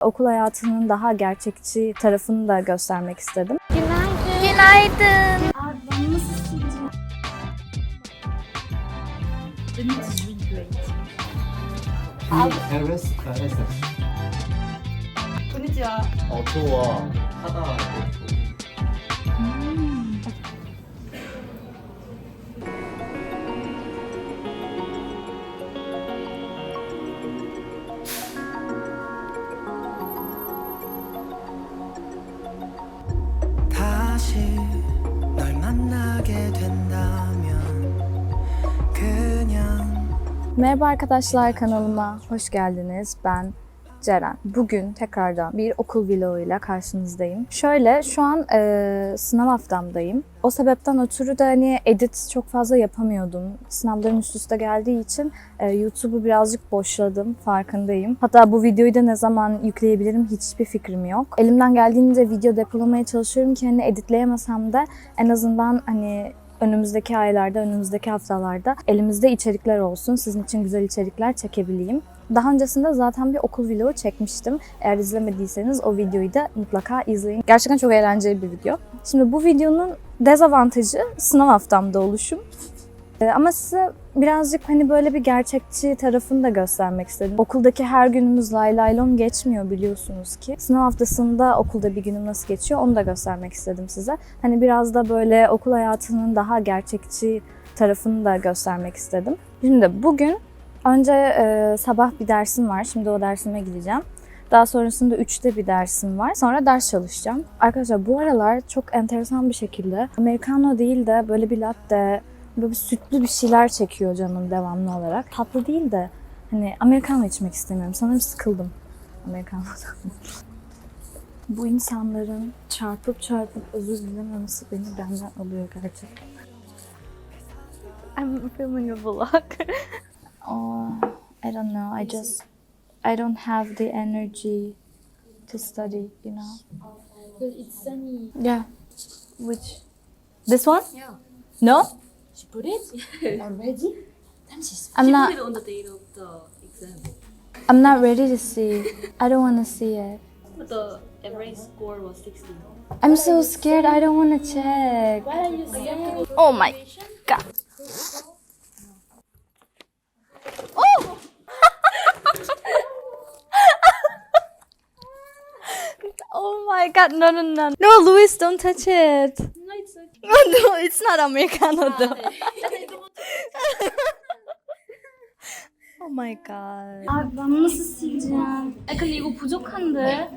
Okul hayatının daha gerçekçi tarafını da göstermek istedim. Günaydın. Günaydın. Abi ben nasıl sileceğim? The meat is really great. Hermes Essex. konnichiwa. 어, 좋 Merhaba arkadaşlar kanalıma hoş geldiniz. Ben Ceren. Bugün tekrardan bir okul vloguyla karşınızdayım. Şöyle şu an e, sınav haftamdayım. O sebepten ötürü de hani edit çok fazla yapamıyordum. Sınavların üst üste geldiği için e, YouTube'u birazcık boşladım farkındayım. Hatta bu videoyu da ne zaman yükleyebilirim hiçbir fikrim yok. Elimden geldiğince video depolamaya çalışıyorum ki hani editleyemesem de en azından hani önümüzdeki aylarda, önümüzdeki haftalarda elimizde içerikler olsun. Sizin için güzel içerikler çekebileyim. Daha öncesinde zaten bir okul vlogu çekmiştim. Eğer izlemediyseniz o videoyu da mutlaka izleyin. Gerçekten çok eğlenceli bir video. Şimdi bu videonun dezavantajı sınav haftamda oluşum. Ee, Ama size birazcık hani böyle bir gerçekçi tarafını da göstermek istedim. Okuldaki her günümüz lay lay lom geçmiyor biliyorsunuz ki. Sınav haftasında okulda bir günüm nasıl geçiyor onu da göstermek istedim size. Hani biraz da böyle okul hayatının daha gerçekçi tarafını da göstermek istedim. Şimdi bugün önce e, sabah bir dersim var. Şimdi o dersime gideceğim. Daha sonrasında 3'te bir dersim var. Sonra ders çalışacağım. Arkadaşlar bu aralar çok enteresan bir şekilde Americano değil de böyle bir latte, böyle bir sütlü bir şeyler çekiyor canım devamlı olarak. Tatlı değil de hani Americano içmek istemiyorum. Sanırım sıkıldım Americano'dan. bu insanların çarpıp çarpıp özür dilememesi beni benden alıyor gerçekten. I'm filming a vlog. oh, I don't know. I just I don't have the energy to study, you know. But it's sunny. Yeah. Which this one? Yeah. No? She put it already? Then she's I'm she not- put it on the date of the exam. I'm not ready to see. I don't want to see it. But the average score was 16. I'm so scared. I don't want to check. Why are you scared? Oh my god. oh my god. No, no, no. No, Luis, don't touch it. No, it's okay. no, it's not Americano though. Oh my god. Abi ben nasıl sileceğim? 아 근데 이거 부족한데?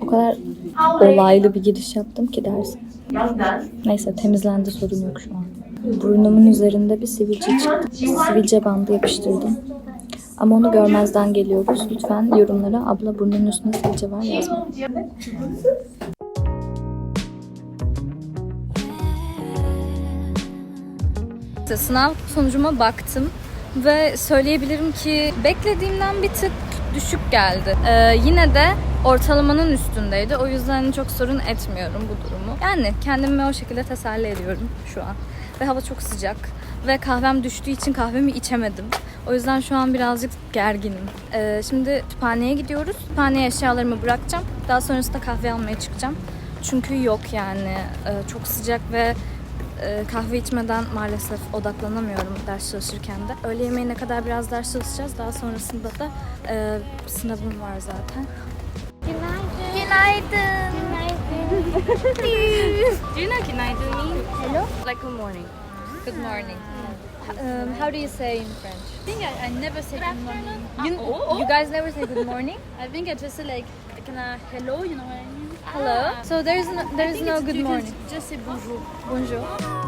O kadar olaylı bir giriş yaptım ki derse. Neyse temizlendi sorun yok şu an. Burnumun üzerinde bir sivilce çıktı. Sivilce bandı yapıştırdım. Ama onu görmezden geliyoruz. Lütfen yorumlara abla burnunun üstünde sivilce var yazma. Sınav sonucuma baktım ve söyleyebilirim ki beklediğimden bir tık düşük geldi. Ee, yine de ortalamanın üstündeydi. O yüzden çok sorun etmiyorum bu durumu. Yani kendimi o şekilde teselli ediyorum şu an. Ve hava çok sıcak. Ve kahvem düştüğü için kahvemi içemedim. O yüzden şu an birazcık gerginim. Ee, şimdi kütüphaneye gidiyoruz. Kütüphaneye eşyalarımı bırakacağım. Daha sonrasında kahve almaya çıkacağım. Çünkü yok yani. Ee, çok sıcak ve e, kahve içmeden maalesef odaklanamıyorum ders çalışırken de. Öğle yemeğine kadar biraz ders çalışacağız. Daha sonrasında da e, sınavım var zaten. Günaydın. Günaydın. Günaydın. Do you know günaydın mean? Hello? Like good morning. Good morning. Um, how do you say in French? I think I, I never say good morning. You, you guys never say good morning? I think I just say like can I hello, you know what I mean? Hello? So there's no, I there's think no it's- good you can morning. Just say bonjour. Bonjour.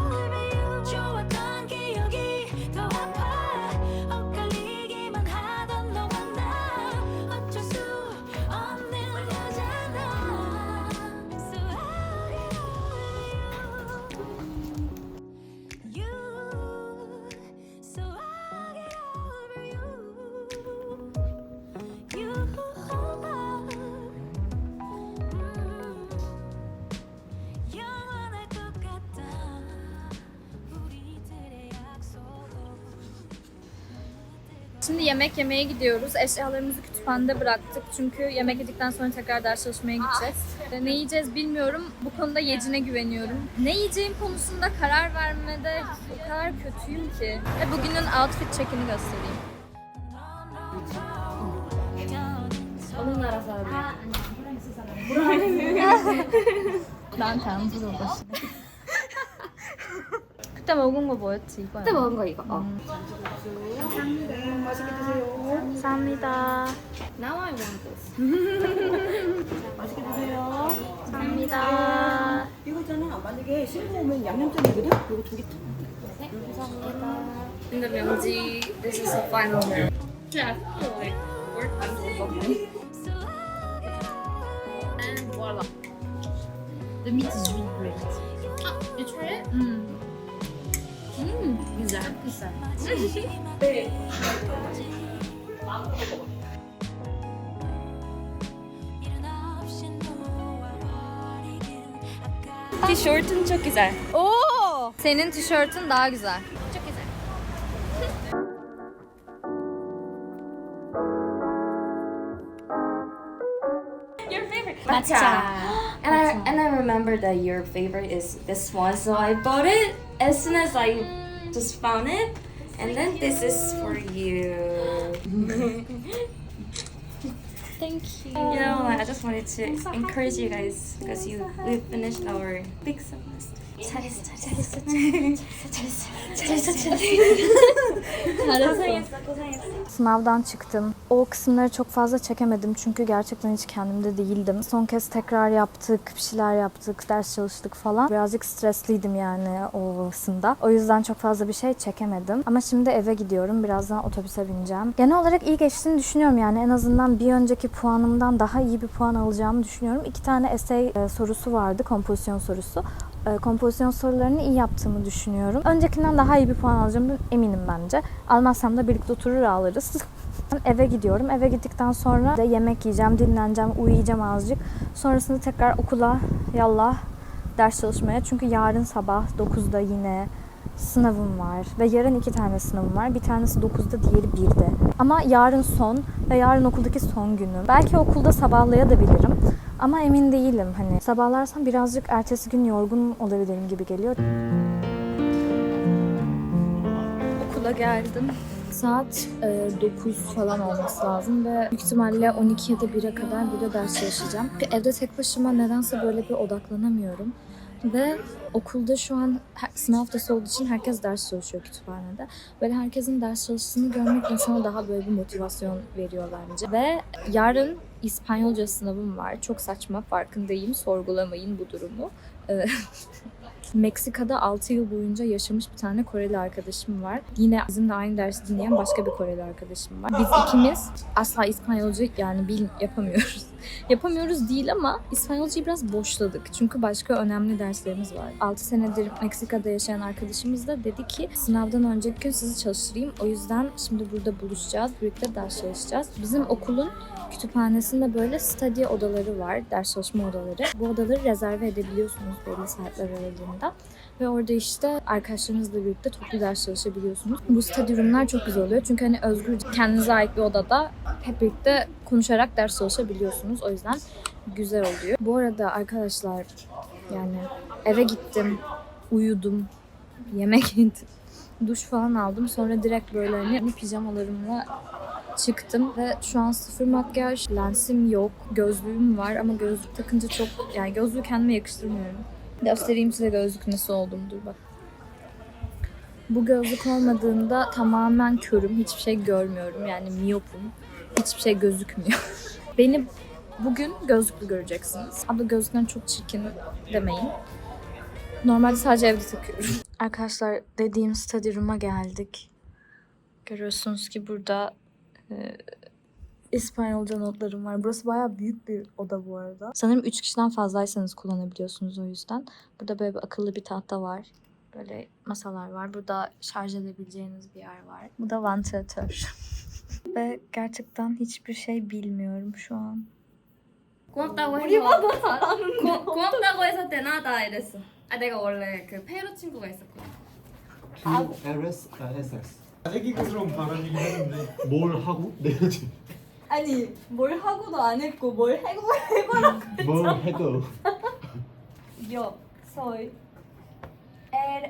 Şimdi yemek yemeye gidiyoruz. Eşyalarımızı kütüphanede bıraktık. Çünkü yemek yedikten sonra tekrar ders çalışmaya gideceğiz. E, ne yiyeceğiz bilmiyorum. Bu konuda Yecin'e güveniyorum. Ne yiyeceğim konusunda karar vermede o kadar kötüyüm ki. Ve bugünün outfit çekini göstereyim. Onun arası abi. ben tanrı 그때 먹은 거 뭐였지? 이거야. 그때 먹은 거 이거. 어. 감사합니다. Now I want this. 감사합니다. 이거 있잖아. 만약에 싱거 오면 양념장이거든? 이거 두 개 근데 명지, this is the final meal. Yeah, I feel like work And voila. The meat is really great. You try it? Mm. Mm, güzel. Güzel. Tişörtün çok güzel. Oo! Senin tişörtün daha güzel. Çok güzel. Matcha. And I and I remember that your favorite is this one, so I bought it as soon as I just found it. And then this is for you. Thank you. You know, I just wanted to encourage you guys because you we finished our big semester. 잘했어, 잘했어, 잘했어, 잘했어, 잘했어. 고생했어, 고생했어. Sınavdan çıktım. O kısımları çok fazla çekemedim çünkü gerçekten hiç kendimde değildim. Son kez tekrar yaptık, bir şeyler yaptık, ders çalıştık falan. Birazcık stresliydim yani o kısımda. O yüzden çok fazla bir şey çekemedim. Ama şimdi eve gidiyorum. Birazdan otobüse bineceğim. Genel olarak iyi geçtiğini düşünüyorum yani. En azından bir önceki puanımdan daha iyi bir puan alacağımı düşünüyorum. İki tane essay e, sorusu vardı, kompozisyon sorusu. E, kompozisyon sorularını iyi yaptığımı düşünüyorum. Öncekinden daha iyi bir puan alacağımı eminim bence. Almazsam da birlikte oturur ağlarız. Ben eve gidiyorum. Eve gittikten sonra da yemek yiyeceğim, dinleneceğim, uyuyacağım azıcık. Sonrasında tekrar okula yallah ders çalışmaya. Çünkü yarın sabah 9'da yine sınavım var. Ve yarın iki tane sınavım var. Bir tanesi 9'da, diğeri 1'de. Ama yarın son ve yarın okuldaki son günüm. Belki okulda sabahlayabilirim. Ama emin değilim. Hani sabahlarsam birazcık ertesi gün yorgun olabilirim gibi geliyor. Okula geldim. Saat e, 9 falan olması lazım ve büyük ihtimalle 12 ya da 1'e kadar burada ders çalışacağım. Evde tek başıma nedense böyle bir odaklanamıyorum. Ve okulda şu an sınav haftası olduğu için herkes ders çalışıyor kütüphanede. Böyle herkesin ders çalıştığını görmek insana daha böyle bir motivasyon veriyor bence. Ve yarın İspanyolca sınavım var. Çok saçma farkındayım. Sorgulamayın bu durumu. Ee, Meksika'da 6 yıl boyunca yaşamış bir tane Koreli arkadaşım var. Yine bizimle aynı dersi dinleyen başka bir Koreli arkadaşım var. Biz ikimiz asla İspanyolca yani bil yapamıyoruz. Yapamıyoruz değil ama İspanyolcayı biraz boşladık. Çünkü başka önemli derslerimiz var. 6 senedir Meksika'da yaşayan arkadaşımız da dedi ki sınavdan önceki gün sizi çalıştırayım. O yüzden şimdi burada buluşacağız. Birlikte ders çalışacağız. Bizim okulun kütüphanesinde böyle study odaları var, ders çalışma odaları. Bu odaları rezerve edebiliyorsunuz belli saatler aralığında. Ve orada işte arkadaşlarınızla birlikte toplu ders çalışabiliyorsunuz. Bu study room'lar çok güzel oluyor. Çünkü hani özgürce kendinize ait bir odada hep birlikte konuşarak ders çalışabiliyorsunuz. O yüzden güzel oluyor. Bu arada arkadaşlar yani eve gittim, uyudum, yemek yedim, duş falan aldım. Sonra direkt böyle hani pijamalarımla çıktım ve şu an sıfır makyaj, lensim yok, gözlüğüm var ama gözlük takınca çok yani gözlüğü kendime yakıştırmıyorum. Göstereyim size gözlük nasıl oldum dur bak. Bu gözlük olmadığında tamamen körüm, hiçbir şey görmüyorum yani miyopum, hiçbir şey gözükmüyor. Beni bugün gözlüklü göreceksiniz. Abla gözlüklerin çok çirkin demeyin. Normalde sadece evde takıyorum. Arkadaşlar dediğim study room'a geldik. Görüyorsunuz ki burada e, İspanyolca notlarım var. Burası bayağı büyük bir oda bu arada. Sanırım 3 kişiden fazlaysanız kullanabiliyorsunuz o yüzden. Burada böyle bir akıllı bir tahta var. Böyle masalar var. Burada şarj edebileceğiniz bir yer var. Bu da vantilatör. Ve gerçekten hiçbir şey bilmiyorum şu an. 고맙다고 해서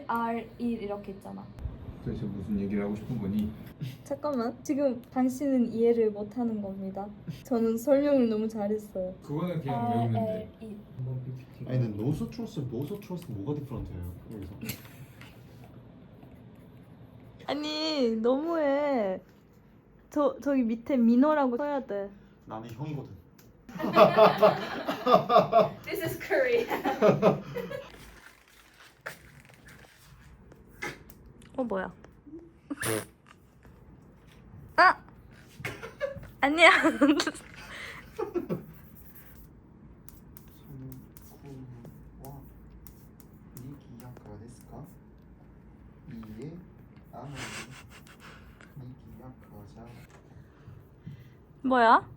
R 1 이렇게 있잖아 도대체 무슨 얘기를 하고 싶은 거니? 잠깐만 지금 당신은 이해를 못하는 겁니다 저는 설명을 너무 잘했어요 그거는 그냥 L 외우는데 1 한번 PPT 아니 근데 노소 트러스 노소 트러스 뭐가 디퍼런트예요 여기서? 아니 너무해 저 저기 밑에 민호라고 써야 돼 나는 형이거든. This is curry. 어 뭐야? 아 아니야. 뭐야?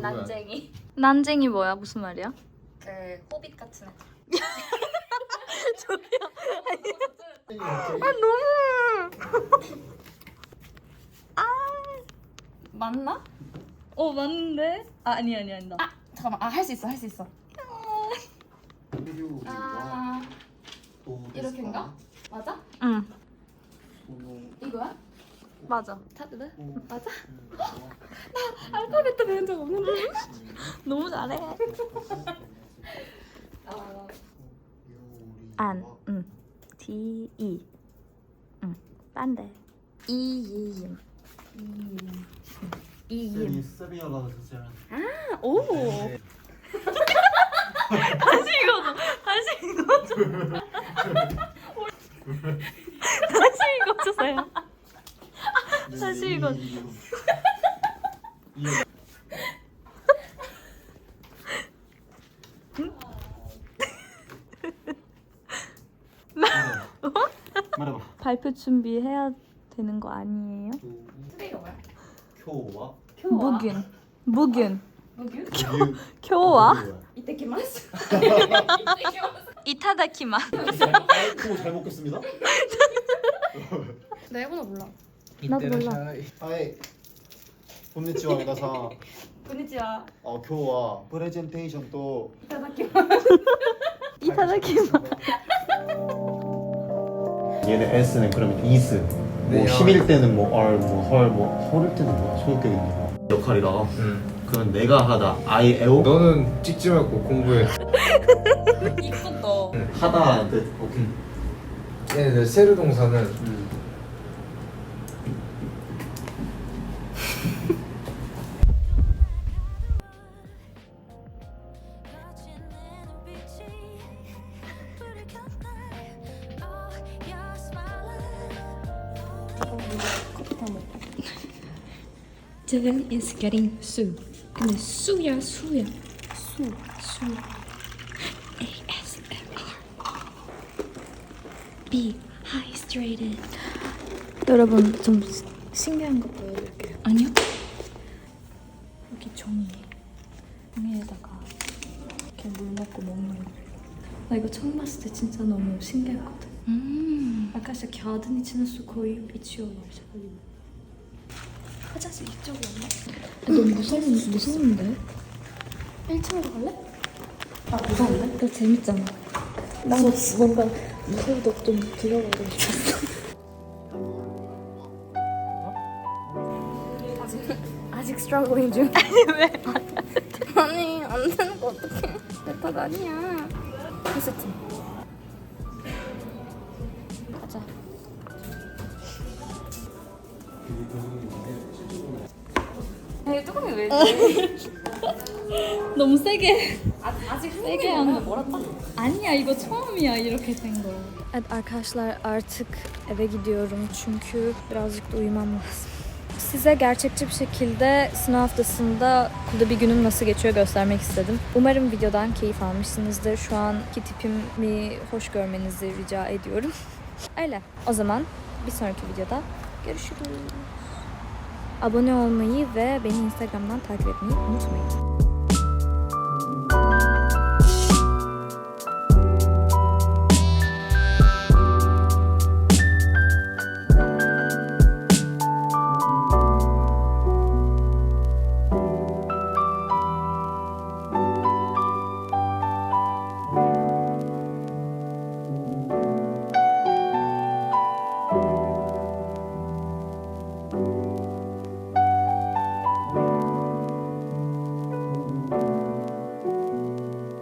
난쟁이. 난쟁이 뭐야? 무슨 말이야? 그 호빗 같은 애. 아 너무. 아 맞나? 어 맞는데? 아 아니 아니 아니다. 아 잠깐만. 아 할 수 있어. 할 수 있어. 아 이렇게인가? 맞아? 응 이거야? 맞아. 타드? 맞아? 알파벳도 배운 적 없는데. 너무 잘해. 안, 아. 응. D, E. 응, 딴데. 이이임. 이이임. 이이임. 아, 오! 네. 다시 이거죠. 다시 이거죠. 다시 이거 주세요. 네, 네, 다시 이거. 발표 준비해야 되는 거 아니에요? 뭐야? 교와 무균. 무균. 뭐규? 교와 이때키마스? 이타다키마. 아이고 잘 먹겠습니다. 나 일본어 몰라. 나도 몰라. 아이. 곤니치와 미나사. konnichiwa. 어 교와 프레젠테이션 또 이타다키마. 얘는 S는 그러면 이스. 뭐 네, 힘일 때는 뭐 R, 뭐 헐뭐 소릴 때는 뭐야 소유격인데 역할이다. 응 그건 내가 하다 I 에오 너는 찍지 말고 공부해 이쁘다. 하다 뜻. 오케이. 얘네들 세르 동사는 is getting Sue. 근데 수야 수야 수 수. ASMR. Be hydrated. 여러분 좀 신기한 거 보여드릴게요. 아니요? 여기 종이. 종이에다가 이렇게 물 먹고 먹는 거. 나 이거 처음 봤을 때 진짜 너무 신기했거든. 음. 아까 진짜 겨드니 치는 수 거의 이치오 말자. 화장실 이쪽이었나? 너무 무서운 무서운데? 1층으로 갈래? 아 무서운데? 너 재밌잖아. 난 뭔가 무서워도 좀 들어가고 싶었어. 아직 스트러글링 중. 아니 왜? 아니 안 되는 거 어떡해? 내탓 아니야. 리세트. 가자. 이 뚜껑이 왜? 너무 세게. 아직 세게 한 거 멀었다. 아니야 이거 처음이야 이렇게 된 거. Evet arkadaşlar artık eve gidiyorum çünkü birazcık da uyumam lazım. Size gerçekçi bir şekilde sınav haftasında okulda bir günüm nasıl geçiyor göstermek istedim. Umarım videodan keyif almışsınızdır. Şu anki tipimi hoş görmenizi rica ediyorum. Öyle. O zaman bir sonraki videoda görüşürüz. Abone olmayı ve beni Instagram'dan takip etmeyi unutmayın.